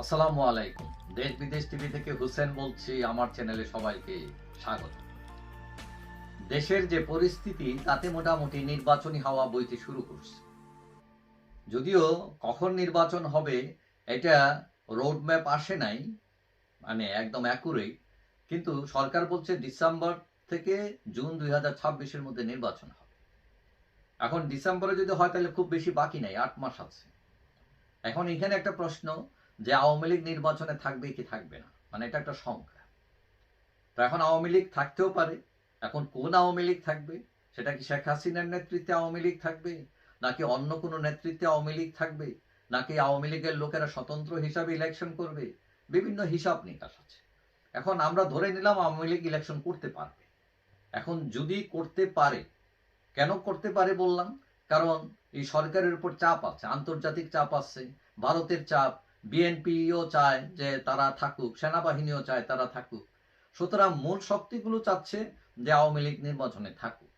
আসসালামু আলাইকুম। দেশ বিদেশ টিভি থেকে হুসেন বলছি, আমার চ্যানেলে সবাইকে স্বাগত। দেশের যে পরিস্থিতি, তাতে মোটামুটি নির্বাচনী হাওয়া বইতে শুরু করছে। যদিও কখন নির্বাচন হবে, এটা রোডম্যাপ আসে নাই মানে একদম অ্যাকুরেট কিন্তু সরকার বলছে ডিসেম্বর থেকে জুন দুই হাজার ছাব্বিশের মধ্যে নির্বাচন হবে। এখন ডিসেম্বরে যদি হয়, তাহলে খুব বেশি বাকি নাই, আট মাস আছে। এখন এখানে একটা প্রশ্ন যে আওয়ামী লীগ নির্বাচনে থাকবে কি থাকবে না? মানে এটা একটা সংখ্যা। তো এখন আওয়ামী লীগ থাকতেও পারে। এখন কোন আওয়ামী লীগ থাকবে? সেটা কি শেখ হাসিনার নেতৃত্বে আওয়ামী লীগ থাকবে? নাকি অন্য কোনো নেতৃত্বে আওয়ামী লীগ থাকবে? নাকি আওয়ামী লীগের লোকেরা স্বতন্ত্র হিসাবে ইলেকশন করবে? বিভিন্ন হিসাব নিকাশ আছে। এখন আমরা ধরে নিলাম আওয়ামী লীগ ইলেকশন করতে পারবে। এখন যদি করতে পারে, কেন করতে পারে বললাম? কারণ এই সরকারের উপর চাপ আছে, আন্তর্জাতিক চাপ আছে, ভারতের চাপ বিএনপিও চায় যে তারা থাকুক, সেনাবাহিনীও চায় তারা থাকুক। সুতরাং মূল শক্তিগুলো চাচ্ছে যে আওয়ামী লীগ নির্বাচনে থাকুক।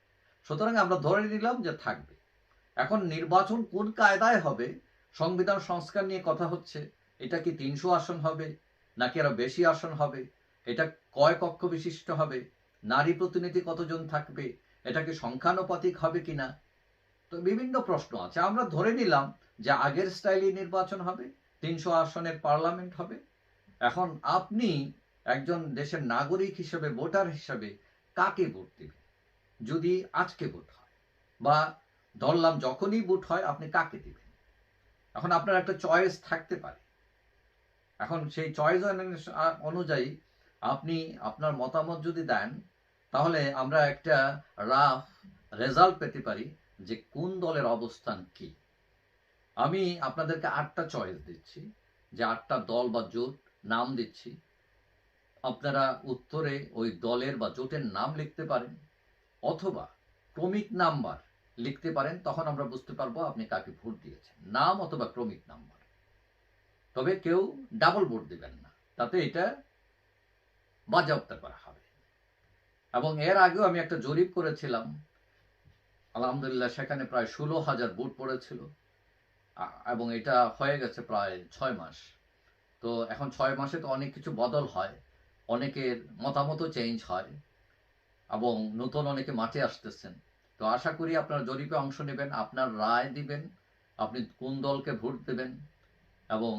সুতরাং আমরা ধরে নিলাম যে থাকবে। এখন নির্বাচন কোন কায়দায় হবে, সংবিধান সংস্কার নিয়ে কথা হচ্ছে, এটা কি তিনশো আসন হবে, নাকি আরও বেশি আসন হবে, এটা কয় কক্ষ বিশিষ্ট হবে, নারী প্রতিনিধি কতজন থাকবে, এটা কি সংখ্যানুপাতিক হবে কিনা? তো বিভিন্ন প্রশ্ন আছে। আমরা ধরে নিলাম যে আগের স্টাইলে নির্বাচন হবে তিনশো আসনের পার্লামেন্ট হবে। এখন আপনি একজন দেশের নাগরিক হিসেবে, ভোটার হিসেবে কাকে ভোট দিবেন? যদি আজকে ভোট হয় বা ধরলাম যখনই ভোট হয়, আপনি কাকে দিবেন? এখন আপনার একটা চয়েস থাকতে পারে। এখন সেই চয়েস অনুযায়ী আপনি আপনার মতামত যদি দেন, তাহলে আমরা একটা রাফ রেজাল্ট পেতে পারি যে কোন দলের অবস্থান কি। আমি আপনাদেরকে আটটা চয়েস দিচ্ছি। যে আটটা দল বা জোট নাম দিচ্ছি। আপনারা উত্তরে ওই দলের বা জোটের নাম লিখতে পারেন, অথবা ক্রমিক নাম্বার লিখতে পারেন, তখন আমরা বুঝতে পারব আপনি কাকে ভোট দিয়েছেন। নাম অথবা ক্রমিক নাম্বার। তবে কেউ ডাবল ভোট দিবেন না। তাতে এটা বাজেয়াপ্ত করা হবে। এবং এর আগেও আমি একটা জরিপ করেছিলাম। আলহামদুলিল্লাহ, সেখানে প্রায় ষোলো হাজার ভোট পড়েছিল। এবং এটা হয়ে গেছে প্রায় ছয় মাস। তো এখন ছয় মাসে তো অনেক কিছু বদল হয়, অনেকের মতামতও চেঞ্জ হয় এবং নতুন অনেকে মাঠে আসতেছেন। তো আশা করি আপনারা জরিপে অংশ নেবেন, আপনার রায় দিবেন, আপনি কোন দলকে ভোট দেবেন এবং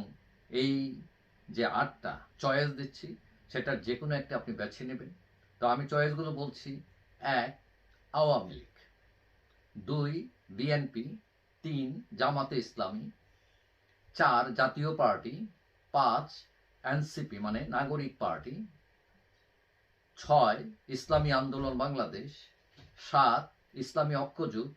এই যে আটটা চয়েস দিচ্ছি সেটার যে কোনো একটা আপনি বেছে নেবেন। তো আমি চয়েসগুলো বলছি, এক, আওয়ামী লীগ, দুই, বিএনপি তিন, জামাতে ইসলামী। চার, জাতীয় পার্টি। পাঁচ, এনসিপি মানে নাগরিক পার্টি। ছয়, ইসলামী আন্দোলন বাংলাদেশ। সাত, ইসলামী ঐক্যজোট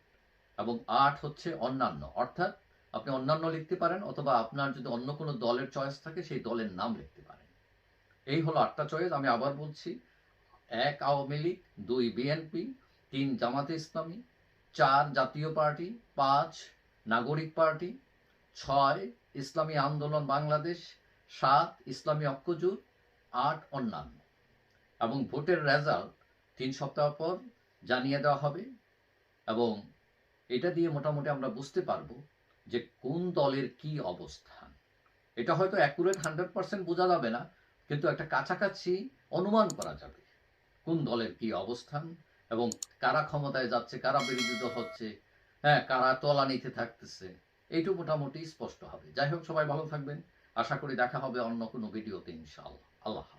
এবং আট হচ্ছে অন্যান্য। অর্থাৎ আপনি অন্যান্য লিখতে পারেন অথবা আপনার যদি অন্য কোনো দলের চয়েস থাকে, সেই দলের নাম লিখতে পারেন। এই হলো আটটা চয়েস আমি আবার বলছি, এক আওয়ামী লীগ, দুই বিএনপি, তিন জামাতে ইসলামী, চার জাতীয় পার্টি, পাঁচ নাগরিক পার্টি, ছয়, ইসলামী আন্দোলন বাংলাদেশ, সাত, ইসলামী ঐক্যজোট, আট, অন্যান্য। এবং ভোটের রেজাল্ট তিন সপ্তাহ পর জানিয়ে দেওয়া হবে। এবং এটা দিয়ে মোটামুটি আমরা বুঝতে পারব যে কোন দলের কি অবস্থান। এটা হয়তো অ্যাকুরেট হান্ড্রেড পার্সেন্ট বোঝা যাবে না, কিন্তু একটা কাছাকাছি অনুমান করা যাবে কোন দলের কি অবস্থান এবং কারা ক্ষমতায় যাচ্ছে, কারা বিরোধিত হচ্ছে হ্যাঁ কারা তলা নিতে থাকতেছে এইটু মোটামুটি স্পষ্ট হবে। যাই হোক, সবাই ভালো থাকবেন। আশা করি দেখা হবে অন্য কোনো ভিডিওতে ইনশাআল্লাহ। আল্লাহ।